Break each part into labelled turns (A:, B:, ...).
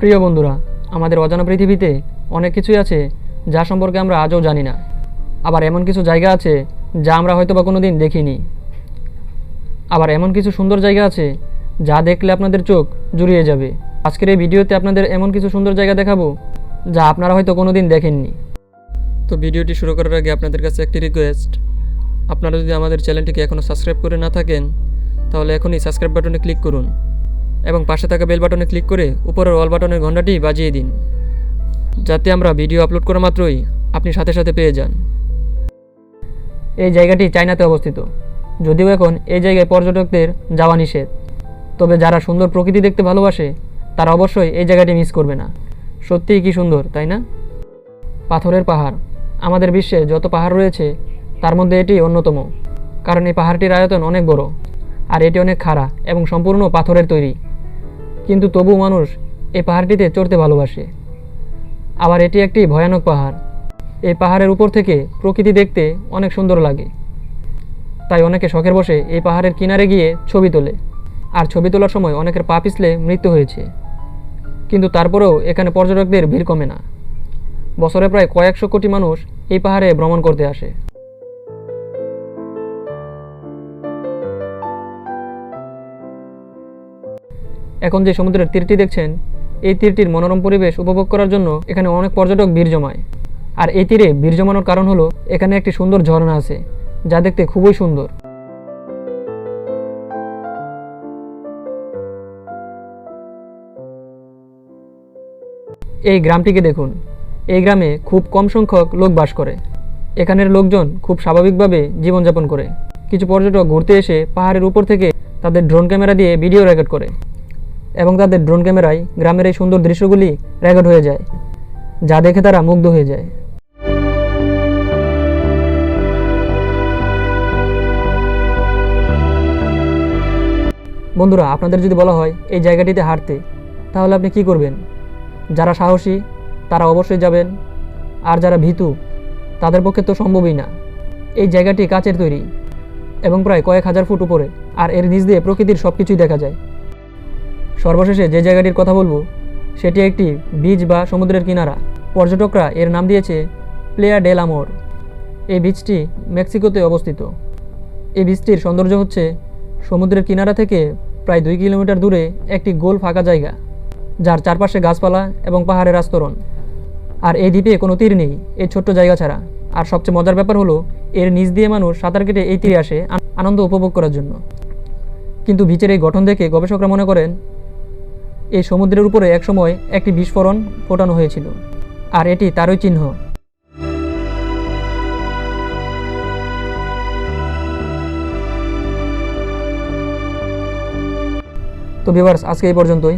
A: প্রিয় বন্ধুরা, আমাদের অজানা পৃথিবীতে অনেক কিছুই আছে যা সম্পর্কে আমরা আজও জানি না। আবার এমন কিছু জায়গা আছে যা আমরা হয়তো বা কোনো দিন দেখিনি। আবার এমন কিছু সুন্দর জায়গা আছে যা দেখলে আপনাদের চোখ জুড়িয়ে যাবে। আজকের এই ভিডিওতে আপনাদের এমন কিছু সুন্দর জায়গা দেখাবো যা আপনারা হয়তো কোনো দিন দেখেননি। তো ভিডিওটি শুরু করার আগে আপনাদের কাছে একটি রিকোয়েস্ট আপনারা যদি আমাদের চ্যানেলটিকে এখনও সাবস্ক্রাইব করে না থাকেন, তাহলে এখনই সাবস্ক্রাইব বাটনে ক্লিক করুন। এবং পাশে থাকা বেল বাটনে ক্লিক করে উপরের অল বাটনের ঘন্টাটি বাজিয়ে দিন, যাতে আমরা ভিডিও আপলোড করা মাত্রই আপনি সাথে সাথে পেয়ে যান। এই জায়গাটি চায়নাতে অবস্থিত। যদিও এখন এই জায়গায় পর্যটকদের যাওয়া নিষেধ, তবে যারা সুন্দর প্রকৃতি দেখতে ভালোবাসে, তারা অবশ্যই এই জায়গাটি মিস করবে না। সত্যিই কি সুন্দর, তাই না? পাথরের পাহাড়। আমাদের বিশ্বে যত পাহাড় রয়েছে, তার মধ্যে এটি অন্যতম, কারণ এই পাহাড়টির আয়তন অনেক বড়, আর এটি অনেক খাড়া এবং সম্পূর্ণ পাথরের তৈরি। কিন্তু তবু মানুষ এই পাহাড়টিতে চড়তে ভালোবাসে। আবার এটি একটি ভয়ানক পাহাড়। এই পাহাড়ের উপর থেকে প্রকৃতি দেখতে অনেক সুন্দর লাগে। তাই অনেকে শখের বসে এই পাহাড়ের কিনারে গিয়ে ছবি তোলে। আর ছবি তোলার সময় অনেকের পা পিছলে মৃত্যু হয়েছে। কিন্তু তারপরেও এখানে পর্যটকদের ভিড় কমে না। বছরে প্রায় কয়েকশো কোটি মানুষ এই পাহাড়ে ভ্রমণ করতে আসে। এখন যে সমুদ্রের তীরটি দেখছেন, এই তীরটির মনোরম পরিবেশ উপভোগ করার জন্য এখানে অনেক পর্যটক ভিড় জমায়। আর এই তীরে ভিড় জমানোর কারণ হলো, এখানে একটি সুন্দর ঝর্ণা আছে, যা দেখতে খুবই সুন্দর। এই গ্রামটিকে দেখুন। এই গ্রামে খুব কম সংখ্যক লোক বাস করে। এখানের লোকজন খুব স্বাভাবিকভাবে জীবনযাপন করে। কিছু পর্যটক ঘুরতে এসে পাহাড়ের উপর থেকে তাদের ড্রোন ক্যামেরা দিয়ে ভিডিও রেকর্ড করে। এবং তাদের ড্রোন ক্যামেরায় গ্রামের এই সুন্দর দৃশ্যগুলি রেকর্ড হয়ে যায়, যা দেখে তারা মুগ্ধ হয়ে যায়। বন্ধুরা, আপনাদের যদি বলা হয় এই জায়গাটিতে হাঁটতে, তাহলে আপনি কি করবেন? যারা সাহসী, তারা অবশ্যই যাবেন। আর যারা ভীতু, তাদের পক্ষে তো সম্ভবই না। এই জায়গাটি কাচের তৈরি এবং প্রায় কয়েক হাজার ফুট উপরে, আর এর নিচ দিয়ে প্রকৃতির সব কিছুই দেখা যায়। সর্বশেষে যে জায়গাটির কথা বলব, সেটি একটি বীজ বা সমুদ্রের কিনারা। পর্যটকরা এর নাম দিয়েছে প্লেয়া ডেল আমোর। এই বীজটি মেক্সিকোতে অবস্থিত। এই বীজটির সৌন্দর্য হচ্ছে, সমুদ্রের কিনারা থেকে প্রায় দুই কিলোমিটার দূরে একটি গোল ফাঁকা জায়গা, যার চারপাশে গাছপালা এবং পাহাড়ের আস্তরণ। আর এই দ্বীপে কোনো তীর নেই এই ছোট্ট জায়গা ছাড়া। আর সবচেয়ে মজার ব্যাপার হলো, এর নিচ দিয়ে মানুষ সাঁতার কেটে এই তীরে আসে আনন্দ উপভোগ করার জন্য। কিন্তু বিচের এই গঠন দেখে গবেষকরা মনে করেন এই সমুদ্রের উপরে একসময় একটি বিস্ফোরণ ফোটানো হয়েছিল, আর এটি তারই চিহ্ন। তো ভিউয়ার্স, আজকে এই পর্যন্তই।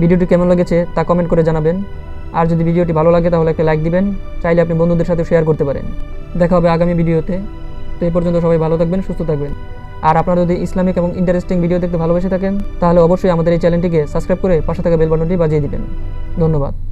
A: ভিডিওটি কেমন লেগেছে তা কমেন্ট করে জানাবেন। আর যদি ভিডিওটি ভালো লাগে, তাহলে একটা লাইক দিবেন। চাইলে আপনি বন্ধুদের সাথে শেয়ার করতে পারেন। দেখা হবে আগামী ভিডিওতে। তো এই পর্যন্ত সবাই ভালো থাকবেন, সুস্থ থাকবেন। আর আপনারা যদি ইসলামিক এবং ইন্টারেস্টিং ভিডিও দেখতে ভালোবেসে থাকেন, তাহলে অবশ্যই আমাদের এই চ্যানেলটিকে সাবস্ক্রাইব করে পাশে থাকা বেল বাজিয়ে দিবেন। ধন্যবাদ।